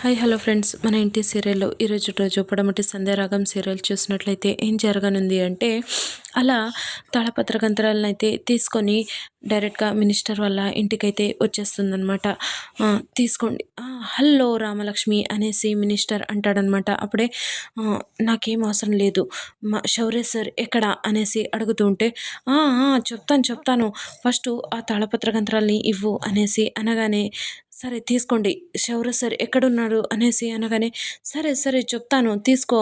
Hi hello friends. మన ఇంటి సీరియల్లో ఈరోజు రోజు పొడమటి సంధ్యారాగం సీరియల్ చూసినట్లయితే ఏం జరగనుంది అంటే అలా తాళపత్ర గంతరాలను అయితే తీసుకొని డైరెక్ట్గా మినిస్టర్ వాళ్ళ ఇంటికైతే వచ్చేస్తుందనమాట తీసుకోండి. హలో రామలక్ష్మి అనేసి మినిస్టర్ అంటాడనమాట అప్పుడే నాకేం అవసరం లేదు. మా శౌర్య సార్ ఎక్కడ అనేసి అడుగుతుంటే చెప్తాను చెప్తాను. ఫస్ట్ ఆ తాళపత్ర గంత్రాలని ఇవ్వు అనేసి అనగానే సరే తీసుకోండి. శౌర్య సార్ ఎక్కడున్నాడు అనేసి అనగానే సరే సరే చెప్తాను తీసుకో.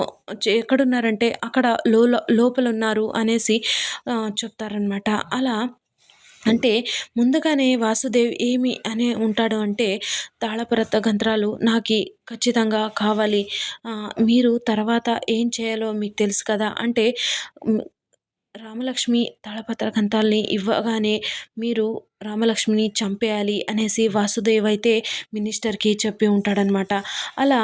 ఎక్కడున్నారంటే అక్కడ లో లోపల ఉన్నారు అనేసి చెప్తారనమాట అలా అంటే ముందుగానే వాసుదేవ్ ఏమి అనే ఉంటాడు అంటే తాళపరత గంత్రాలు నాకు ఖచ్చితంగా కావాలి. మీరు తర్వాత ఏం చేయాలో మీకు తెలుసు కదా అంటే రామలక్ష్మి తాళపత్ర గంతాల్ని ఇవ్వగానే మీరు రామలక్ష్మిని చంపేయాలి అనేసి వాసుదేవ్ అయితే మినిస్టర్కి చెప్పి ఉంటాడనమాట అలా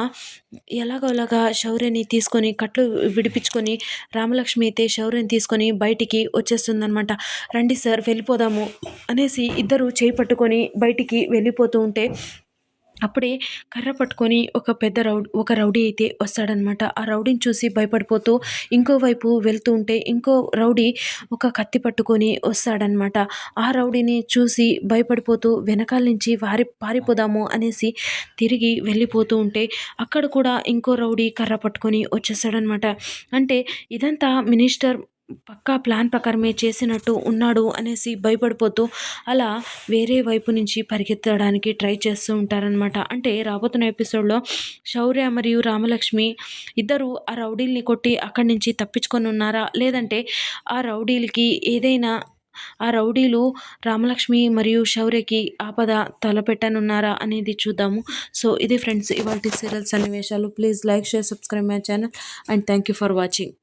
ఎలాగోలాగా శౌర్యని తీసుకొని కట్లు విడిపించుకొని రామలక్ష్మి అయితే శౌర్యని తీసుకొని బయటికి వచ్చేస్తుందనమాట రండి సార్ వెళ్ళిపోదాము అనేసి ఇద్దరు చేయి పట్టుకొని బయటికి వెళ్ళిపోతూ ఉంటే అప్పుడే కర్ర పట్టుకొని ఒక పెద్ద రౌడ్ ఒక రౌడీ అయితే వస్తాడనమాట. ఆ రౌడీని చూసి భయపడిపోతూ ఇంకోవైపు వెళ్తూ ఉంటే ఇంకో రౌడీ ఒక కత్తి పట్టుకొని వస్తాడనమాట. ఆ రౌడీని చూసి భయపడిపోతూ వెనకాల నుంచి వారి పారిపోదాము అనేసి తిరిగి వెళ్ళిపోతూ ఉంటే అక్కడ కూడా ఇంకో రౌడీ కర్ర పట్టుకొని వచ్చేస్తాడనమాట. అంటే ఇదంతా మినిస్టర్ పక్కా ప్లాన్ ప్రకారమే చేసినట్టు ఉన్నాడు అనేసి భయపడిపోతూ అలా వేరే వైపు నుంచి పరిగెత్తడానికి ట్రై చేస్తూ ఉంటారనమాట అంటే రాబోతున్న ఎపిసోడ్లో శౌర్య మరియు రామలక్ష్మి ఇద్దరు ఆ రౌడీల్ని కొట్టి అక్కడి నుంచి తప్పించుకొని ఉన్నారా? లేదంటే ఆ రౌడీలకి ఏదైనా ఆ రౌడీలు రామలక్ష్మి మరియు శౌర్యకి ఆపద తలపెట్టనున్నారా అనేది చూద్దాము. సో ఇది ఫ్రెండ్స్ ఇవాళ సీరియల్ సన్నివేశాలు. Please like share subscribe my channel and thank you for watching.